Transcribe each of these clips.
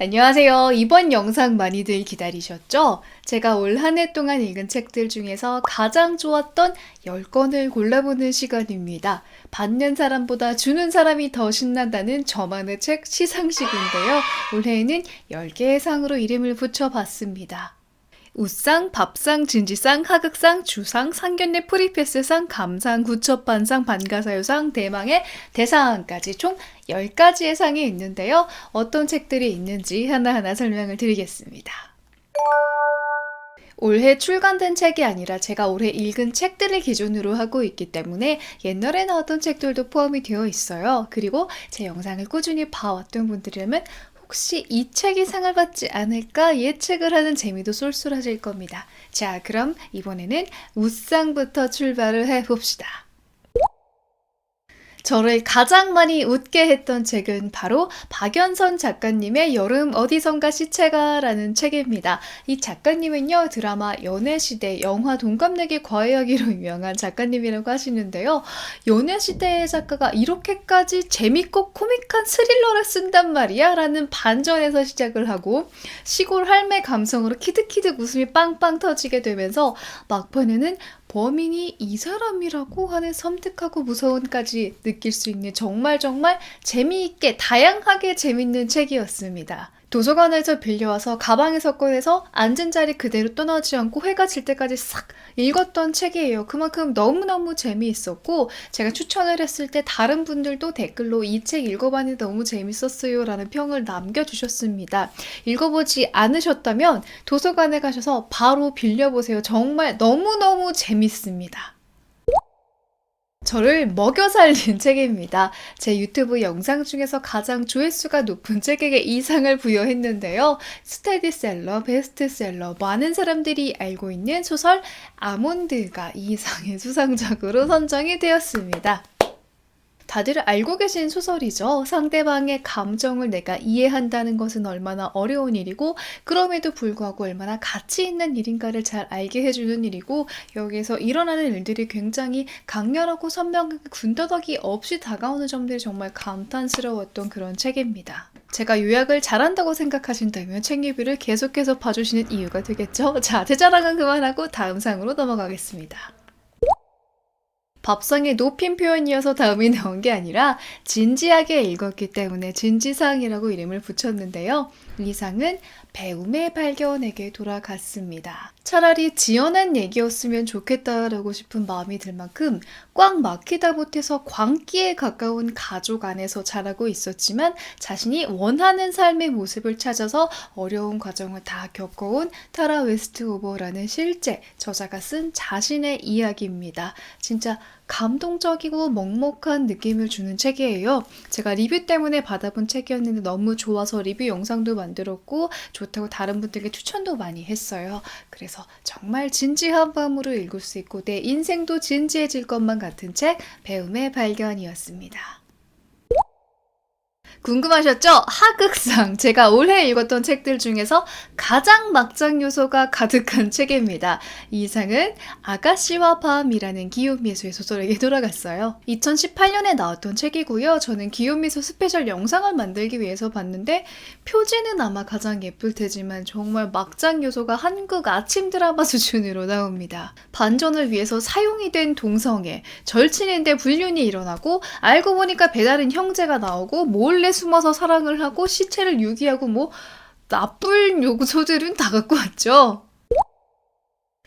안녕하세요. 이번 영상 많이들 기다리셨죠? 제가 올 한 해 동안 읽은 책들 중에서 가장 좋았던 10권을 골라보는 시간입니다. 받는 사람보다 주는 사람이 더 신난다는 저만의 책 시상식인데요. 올해에는 10개의 상으로 이름을 붙여봤습니다. 우상, 밥상, 진지상, 하극상, 주상, 상견례 프리패스상, 감상, 구첩반상, 반가사유상, 대망의 대상까지 총 10가지의 상이 있는데요. 어떤 책들이 있는지 하나하나 설명을 드리겠습니다. 올해 출간된 책이 아니라 제가 올해 읽은 책들을 기준으로 하고 있기 때문에 옛날에 나왔던 책들도 포함이 되어 있어요. 그리고 제 영상을 꾸준히 봐왔던 분들이라면 혹시 이 책이 상을 받지 않을까 예측을 하는 재미도 쏠쏠하실 겁니다. 자, 그럼 이번에는 우상부터 출발을 해봅시다. 저를 가장 많이 웃게 했던 책은 바로 박연선 작가님의 여름 어디선가 시체가라는 책입니다. 이 작가님은요, 드라마 연애시대, 영화 동갑내기 과외하기로 유명한 작가님이라고 하시는데요. 연애시대의 작가가 이렇게까지 재밌고 코믹한 스릴러를 쓴단 말이야? 라는 반전에서 시작을 하고, 시골 할매 감성으로 키득키득 웃음이 빵빵 터지게 되면서, 막판에는 범인이 이 사람이라고 하는 섬뜩하고 무서움까지 느낄 수 있는 정말 정말 재미있게 다양하게 재밌는 책이었습니다. 도서관에서 빌려와서 가방에서 꺼내서 앉은 자리 그대로 떠나지 않고 해가 질 때까지 싹 읽었던 책이에요. 그만큼 너무너무 재미있었고 제가 추천을 했을 때 다른 분들도 댓글로 이 책 읽어봤는데 너무 재밌었어요 라는 평을 남겨주셨습니다. 읽어보지 않으셨다면 도서관에 가셔서 바로 빌려보세요. 정말 너무너무 재밌습니다. 저를 먹여 살린 책입니다. 제 유튜브 영상 중에서 가장 조회수가 높은 책에게 이 상을 부여했는데요. 스테디셀러, 베스트셀러, 많은 사람들이 알고 있는 소설 아몬드가 이 상의 수상작으로 선정이 되었습니다. 다들 알고 계신 소설이죠. 상대방의 감정을 내가 이해한다는 것은 얼마나 어려운 일이고, 그럼에도 불구하고 얼마나 가치 있는 일인가를 잘 알게 해주는 일이고, 여기에서 일어나는 일들이 굉장히 강렬하고 선명하게 군더더기 없이 다가오는 점들이 정말 감탄스러웠던 그런 책입니다. 제가 요약을 잘한다고 생각하신다면 책 리뷰를 계속해서 봐주시는 이유가 되겠죠? 자, 제 자랑은 그만하고 다음 상으로 넘어가겠습니다. 밥상의 높임 표현이어서 다음이 나온 게 아니라 진지하게 읽었기 때문에 진지상이라고 이름을 붙였는데요. 이 상은 배움의 발견에게 돌아갔습니다. 차라리 지어낸 얘기였으면 좋겠다라고 싶은 마음이 들 만큼 꽉 막히다 못해서 광기에 가까운 가족 안에서 자라고 있었지만 자신이 원하는 삶의 모습을 찾아서 어려운 과정을 다 겪어온 타라 웨스트 오버라는 실제 저자가 쓴 자신의 이야기입니다. 진짜 감동적이고 먹먹한 느낌을 주는 책이에요. 제가 리뷰 때문에 받아본 책이었는데 너무 좋아서 리뷰 영상도 만들었고 좋다고 다른 분들께 추천도 많이 했어요. 그래서 정말 진지한 마음으로 읽을 수 있고 내 인생도 진지해질 것만 같은 책 배움의 발견이었습니다. 궁금하셨죠? 하극상. 제가 올해 읽었던 책들 중에서 가장 막장 요소가 가득한 책입니다. 이 상은 아가씨와 밤이라는 기욤미소의 소설에게 돌아갔어요. 2018년에 나왔던 책이고요. 저는 기욤미소 스페셜 영상을 만들기 위해서 봤는데 표지는 아마 가장 예쁠 테지만 정말 막장 요소가 한국 아침 드라마 수준으로 나옵니다. 반전을 위해서 사용이 된 동성애, 절친인데 불륜이 일어나고 알고 보니까 배다른 형제가 나오고 몰래 숨어서 사랑을 하고 시체를 유기하고 뭐 나쁜 요소들은 다 갖고 왔죠.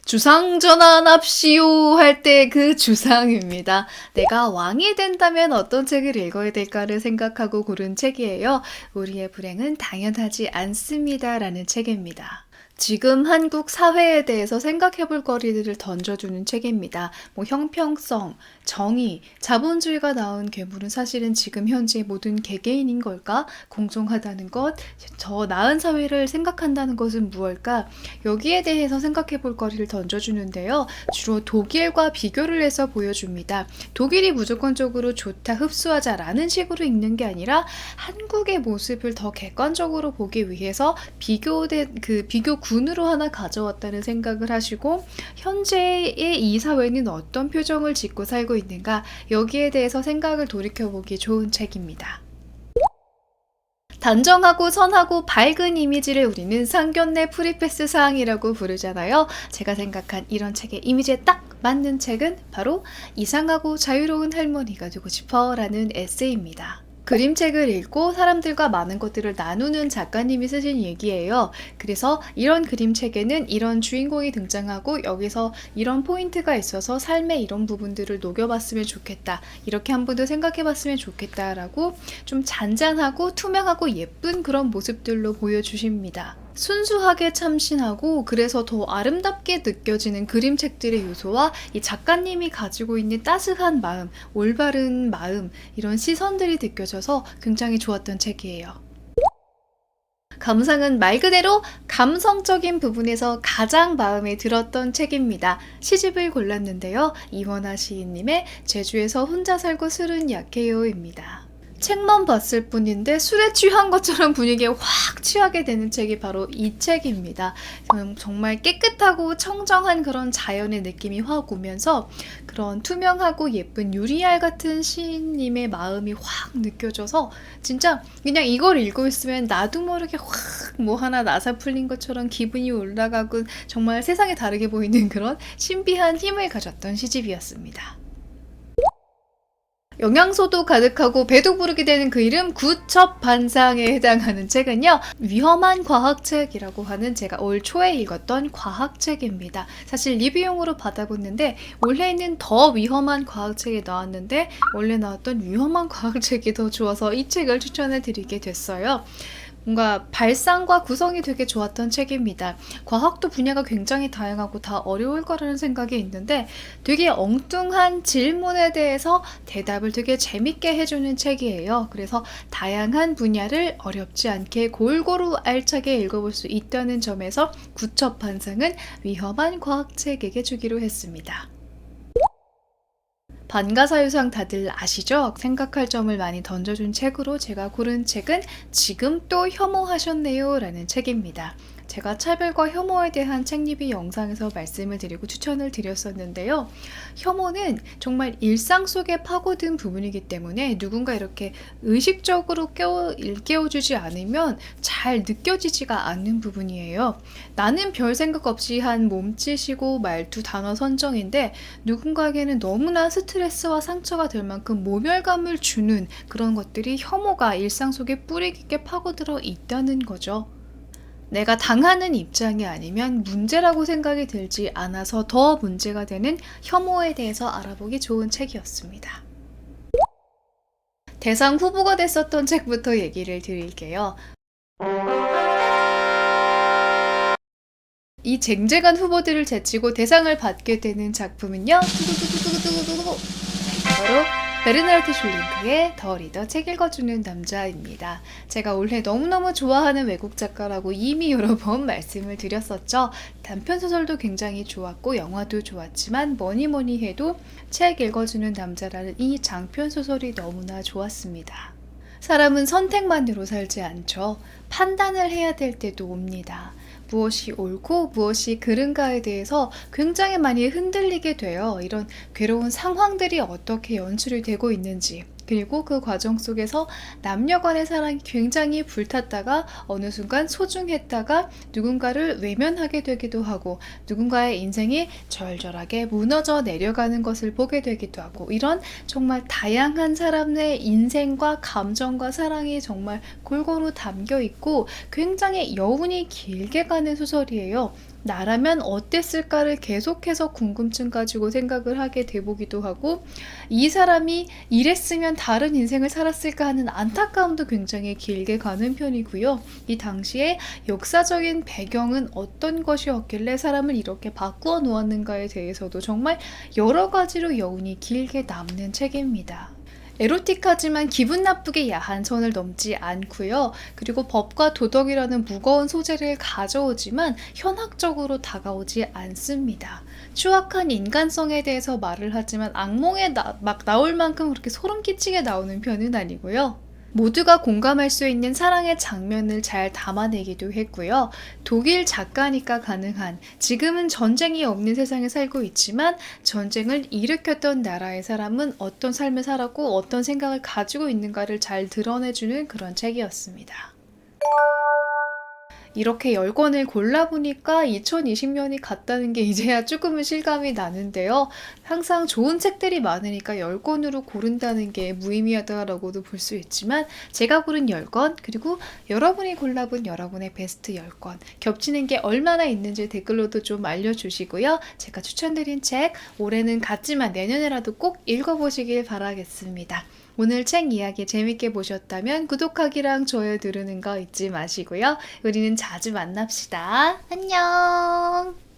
주상 전환합시오 할 때 그 주상입니다. 내가 왕이 된다면 어떤 책을 읽어야 될까를 생각하고 고른 책이에요. 우리의 불행은 당연하지 않습니다라는 책입니다. 지금 한국 사회에 대해서 생각해 볼 거리들을 던져주는 책입니다. 뭐 형평성, 정의, 자본주의가 낳은 괴물은 사실은 지금 현재 모든 개개인인 걸까? 공정하다는 것, 저 나은 사회를 생각한다는 것은 무엇일까? 여기에 대해서 생각해 볼 거리를 던져주는데요. 주로 독일과 비교를 해서 보여줍니다. 독일이 무조건적으로 좋다, 흡수하자라는 식으로 읽는 게 아니라 한국의 모습을 더 객관적으로 보기 위해서 비교된 그 비교 군으로 하나 가져왔다는 생각을 하시고 현재의 이 사회는 어떤 표정을 짓고 살고 있는가 여기에 대해서 생각을 돌이켜보기 좋은 책입니다. 단정하고 선하고 밝은 이미지를 우리는 상견례 프리패스 사항이라고 부르잖아요. 제가 생각한 이런 책의 이미지에 딱 맞는 책은 바로 이상하고 자유로운 할머니가 되고 싶어 라는 에세이입니다. 그림책을 읽고 사람들과 많은 것들을 나누는 작가님이 쓰신 얘기예요. 그래서 이런 그림책에는 이런 주인공이 등장하고 여기서 이런 포인트가 있어서 삶의 이런 부분들을 녹여봤으면 좋겠다. 이렇게 한 번도 생각해봤으면 좋겠다라고 좀 잔잔하고 투명하고 예쁜 그런 모습들로 보여주십니다. 순수하게 참신하고 그래서 더 아름답게 느껴지는 그림책들의 요소와 이 작가님이 가지고 있는 따스한 마음, 올바른 마음, 이런 시선들이 느껴져서 굉장히 좋았던 책이에요. 감상은 말 그대로 감성적인 부분에서 가장 마음에 들었던 책입니다. 시집을 골랐는데요. 이원하 시인님의 제주에서 혼자 살고 술은 약해요입니다. 책만 봤을 뿐인데 술에 취한 것처럼 분위기에 확 취하게 되는 책이 바로 이 책입니다. 음, 정말 깨끗하고 청정한 그런 자연의 느낌이 확 오면서 그런 투명하고 예쁜 유리알 같은 시인님의 마음이 확 느껴져서 진짜 그냥 이걸 읽고 있으면 나도 모르게 확 뭐 하나 나사 풀린 것처럼 기분이 올라가고 정말 세상이 다르게 보이는 그런 신비한 힘을 가졌던 시집이었습니다. 영양소도 가득하고 배도 부르게 되는 그 이름 구첩반상에 해당하는 책은요 위험한 과학책이라고 하는 제가 올 초에 읽었던 과학책입니다. 사실 리뷰용으로 받아봤는데 원래는 더 위험한 과학책이 나왔는데 원래 나왔던 위험한 과학책이 더 좋아서 이 책을 추천해 드리게 됐어요 뭔가 발상과 구성이 되게 좋았던 책입니다. 과학도 분야가 굉장히 다양하고 다 어려울 거라는 생각이 있는데 되게 엉뚱한 질문에 대해서 대답을 되게 재밌게 해주는 책이에요. 그래서 다양한 분야를 어렵지 않게 골고루 알차게 읽어볼 수 있다는 점에서 구첩반상은 위험한 과학책에게 주기로 했습니다. 반가사유상 다들 아시죠? 생각할 점을 많이 던져준 책으로 제가 고른 책은 지금 또 혐오하셨네요 라는 책입니다. 제가 차별과 혐오에 대한 책 리뷰 영상에서 말씀을 드리고 추천을 드렸었는데요. 혐오는 정말 일상 속에 파고든 부분이기 때문에 누군가 이렇게 의식적으로 깨워, 일깨워주지 않으면 잘 느껴지지가 않는 부분이에요. 나는 별 생각 없이 한 몸짓이고 말투 단어 선정인데 누군가에게는 너무나 스트레스와 상처가 될 만큼 모멸감을 주는 그런 것들이 혐오가 일상 속에 뿌리 깊게 파고들어 있다는 거죠. 내가 당하는 입장이 아니면 문제라고 생각이 들지 않아서 더 문제가 되는 혐오에 대해서 알아보기 좋은 책이었습니다. 대상 후보가 됐었던 책부터 얘기를 드릴게요. 이 쟁쟁한 후보들을 제치고 대상을 받게 되는 작품은요. 바로 베르나르트 슐링크의 더 리더 책 읽어주는 남자입니다. 제가 올해 너무너무 좋아하는 외국 작가라고 이미 여러 번 말씀을 드렸었죠. 단편 소설도 굉장히 좋았고 영화도 좋았지만 뭐니 뭐니 해도 책 읽어주는 남자라는 이 장편 소설이 너무나 좋았습니다. 사람은 선택만으로 살지 않죠. 판단을 해야 될 때도 옵니다. 무엇이 옳고 무엇이 그른가에 대해서 굉장히 많이 흔들리게 돼요. 이런 괴로운 상황들이 어떻게 연출이 되고 있는지. 그리고 그 과정 속에서 남녀 간의 사랑이 굉장히 불탔다가 어느 순간 소중했다가 누군가를 외면하게 되기도 하고 누군가의 인생이 절절하게 무너져 내려가는 것을 보게 되기도 하고 이런 정말 다양한 사람의 인생과 감정과 사랑이 정말 골고루 담겨 있고 굉장히 여운이 길게 가는 소설이에요. 나라면 어땠을까를 계속해서 궁금증 가지고 생각을 하게 돼보기도 하고 이 사람이 이랬으면 다른 인생을 살았을까 하는 안타까움도 굉장히 길게 가는 편이고요. 이 당시에 역사적인 배경은 어떤 것이었길래 사람을 이렇게 바꾸어 놓았는가에 대해서도 정말 여러 가지로 여운이 길게 남는 책입니다. 에로틱하지만 기분 나쁘게 야한 선을 넘지 않고요. 그리고 법과 도덕이라는 무거운 소재를 가져오지만 현학적으로 다가오지 않습니다. 추악한 인간성에 대해서 말을 하지만 악몽에 나, 막 나올 만큼 그렇게 소름 끼치게 나오는 편은 아니고요. 모두가 공감할 수 있는 사랑의 장면을 잘 담아내기도 했고요. 독일 작가니까 가능한 지금은 전쟁이 없는 세상에 살고 있지만 전쟁을 일으켰던 나라의 사람은 어떤 삶을 살았고 어떤 생각을 가지고 있는가를 잘 드러내주는 그런 책이었습니다. 이렇게 10권을 골라보니까 2020년이 갔다는 게 이제야 조금은 실감이 나는데요. 항상 좋은 책들이 많으니까 10권으로 고른다는 게 무의미하다라고도 볼 수 있지만 제가 고른 10권 그리고 여러분이 골라본 여러분의 베스트 10권 겹치는 게 얼마나 있는지 댓글로도 좀 알려주시고요. 제가 추천드린 책 올해는 갔지만 내년에라도 꼭 읽어보시길 바라겠습니다. 오늘 책 이야기 재밌게 보셨다면 구독하기랑 좋아요 누르는 거 잊지 마시고요. 우리는 자주 만납시다. 안녕!